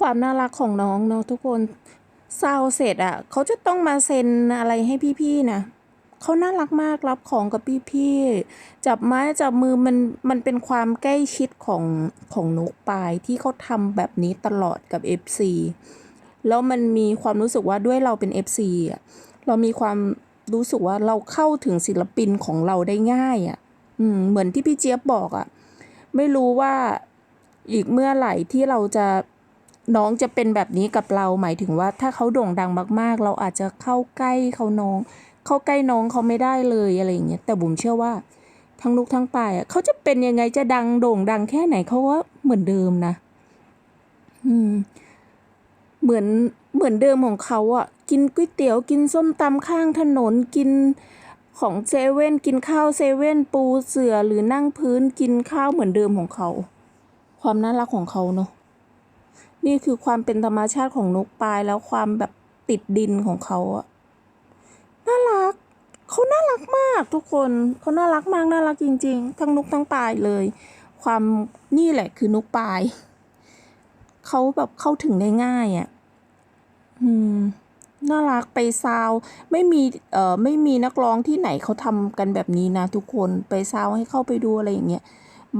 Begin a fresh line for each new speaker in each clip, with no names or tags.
ความน่ารักของน้องเนาะทุกคนซาวเสร็จอะ่ะเขาจะต้องมาเซ็นอะไรให้พี่ๆนะเขาน่ารักมากรับของกับพี่ๆจับไม้จับมือมันมันเป็นความใกล้ชิดของของนกปลายที่เขาทำแบบนี้ตลอดกับ FC แล้วมันมีความรู้สึกว่าด้วยเราเป็น FC อะเรามีความรู้สึกว่าเราเข้าถึงศิลปินของเราได้ง่ายอะอืมเหมือนที่พี่เจี๊ยบบอกอะ่ะ ไม่รู้ว่าอีกเมื่อไหร่ที่เราจะ น้องจะเป็นแบบนี้กับเราหมายถึงว่าถ้าเขาโด่งดังมาก ๆ เราอาจจะเข้าใกล้เขาน้อง เข้าใกล้น้องเขาไม่ได้เลยอะไรอย่างเงี้ยแต่บุ๋มเชื่อว่า ทั้งนุกทั้งปายอะเขาจะเป็นยังไงจะดังโด่งดังแค่ไหนเขาก็เหมือนเดิมนะ อืม เหมือนเหมือนเดิมของเขาอะ กินก๋วยเตี๋ยวกินส้มตำข้างถนนกินของเซเว่นกินข้าวเซเว่นปูเสือหรือนั่งพื้นกินข้าวเหมือนเดิมของเขา ความน่ารักของเขาเนาะ นี่คือความเป็นธรรมชาติของนกปลายแล้วความแบบติดดินของเขาอะน่ารักเขาน่ารักมากทุกคนเขาน่ารักมากน่ารักจริง ๆ ทั้งนกทั้งปลายเลย ความนี่แหละคือนกปลายเขาแบบเข้าถึงได้ง่ายอะอืมน่ารักไปซาวไม่มีเอ่อไม่มีนักร้องที่ไหนเขาทำกันแบบนี้นะทุกคนไปซาวให้เข้าไปดูอะไรอย่างเงี้ย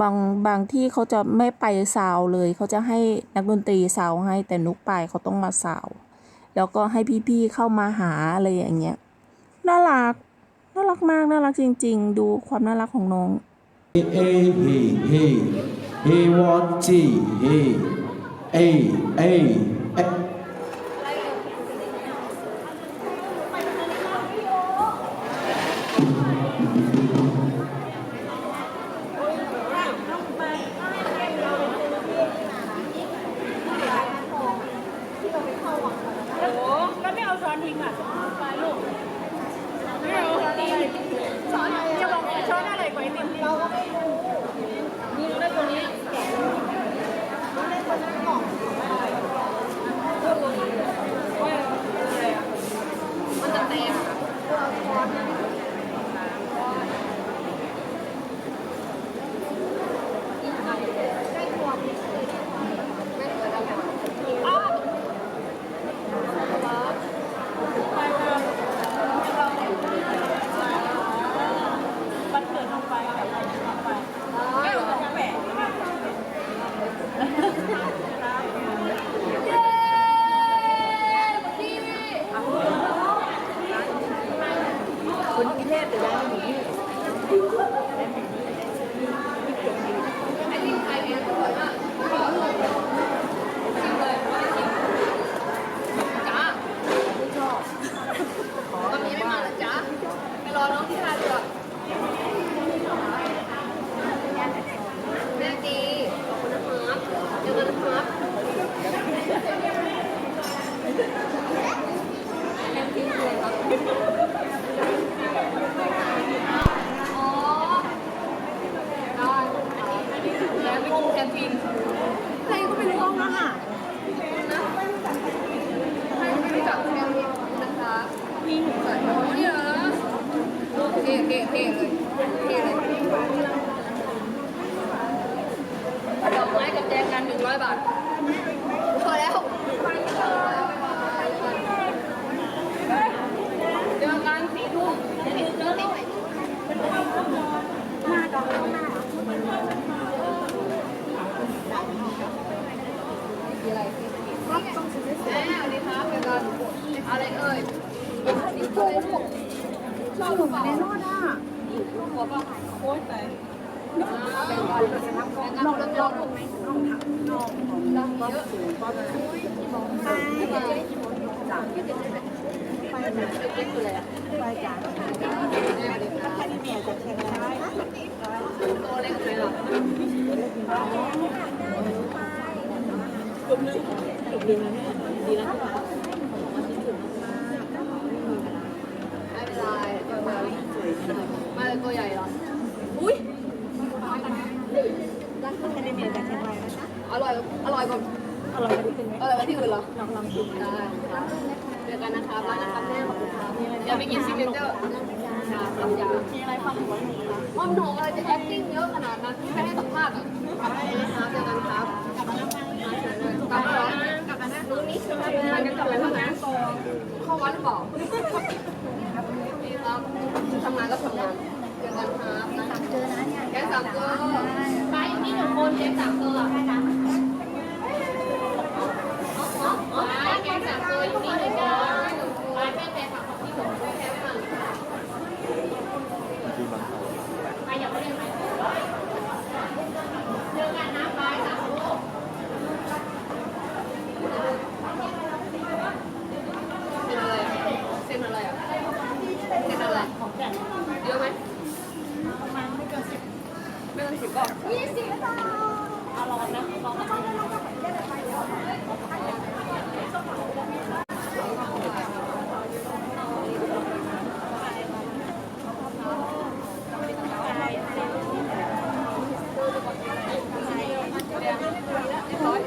บางบางที่เขาจะไม่ไปซาวเลย เขาจะให้นักดนตรีซาวให้แต่นุกไปเขาต้องมาซาวแล้วก็ให้พี่ๆเข้ามาหาอะไรอย่างเงี้ยน่ารักน่ารักมากน่ารักจริง ๆ ดูความน่ารักของน้อง
Hey, hey, hey, hey, what tea, hey, hey, hey,
ช้อนทิ้งอะไปลูกไม่เอาช้อนจะบอกช้อนอะไรกว่าไอติมเราก็ไม่รู้นี่ได้ตัวนี้มันจะแตกมันเปิดลงไปแบบลงไปไม่รู้จะแปะ
คนกรุงเทพแต่ย้ายมาอยู่ที่
จ้าตอนนี้ไม่มาแล้วจ้าไปรอน้องที่ท่าเรือแม่ดีขอบคุณนะครับเจอกันนะครับอ๋อได้อันนี้คือแล้วไปกินแคนทีนใครก็ไม่รู้เอานะค่ะนะใครไม่รู้จักแคนทีนนะคะมีหนูใส่โอ้ยเหรอโอเคโอเคโอเคเลยโอเคเลยดอกไม้กับแจกันหนึ่ง ร้อยบาทพอแล้วเจอกันสี่ทุ่มเดี๋ยวเจอกัน
หน้าดอกข้างหน้า
อะไรครับต้องซื้อแม่สวัสดีครับเจอกันอะไรเอ่ยสีโบชอบหนูเปล่า
แน่นอนอะ
หัวล่าโอ๊ยแต่เป็นวันเป็นนักร้องนักร้องถูกไหมน้องถักน้องน้องเยอะ
ไป จากไปจากไปจาก
แม่สวัสดีครับ
แค่นี้เมียจะ
ไม่มือ
นกัเชียงรนะคะ
อร่อยอร่อยกว่า
อร่อยกว่าที่อื่นไหม
อร่อยกว่าที่อื่นเหรอ
ลองลองชิน
ได้ค่ะเจอกันนะคะมานะคะแม่ขอบคุณค่ะอย่าไปกินซิกเนเจอร์ค่ะคำยา
มีอะไรความหัวหมคะ
อ้อมหนูอะไรจะแอคติ้งเยอะขนาดนั้นไม่ให้สัมภาษณ์อะขอบคุณนะคะเจอกันครับกลับมาแล้วคะกลับมาแล้วกลับมาแล้วรู้นี่คือมากันกลับมา
แล้วนะเข้า
วัดหรือเปล่าทำงานก็ทำงานเจอกันครับเจอนะเนี่ยแกงสามเจอ Một trăm.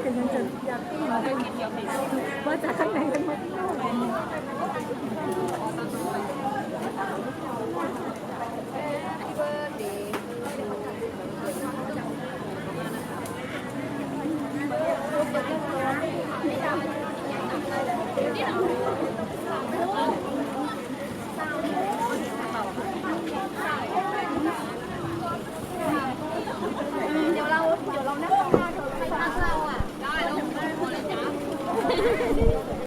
แต่ยังจะ
อยากมาเป็น
ว่าจะกข้างในกันหมด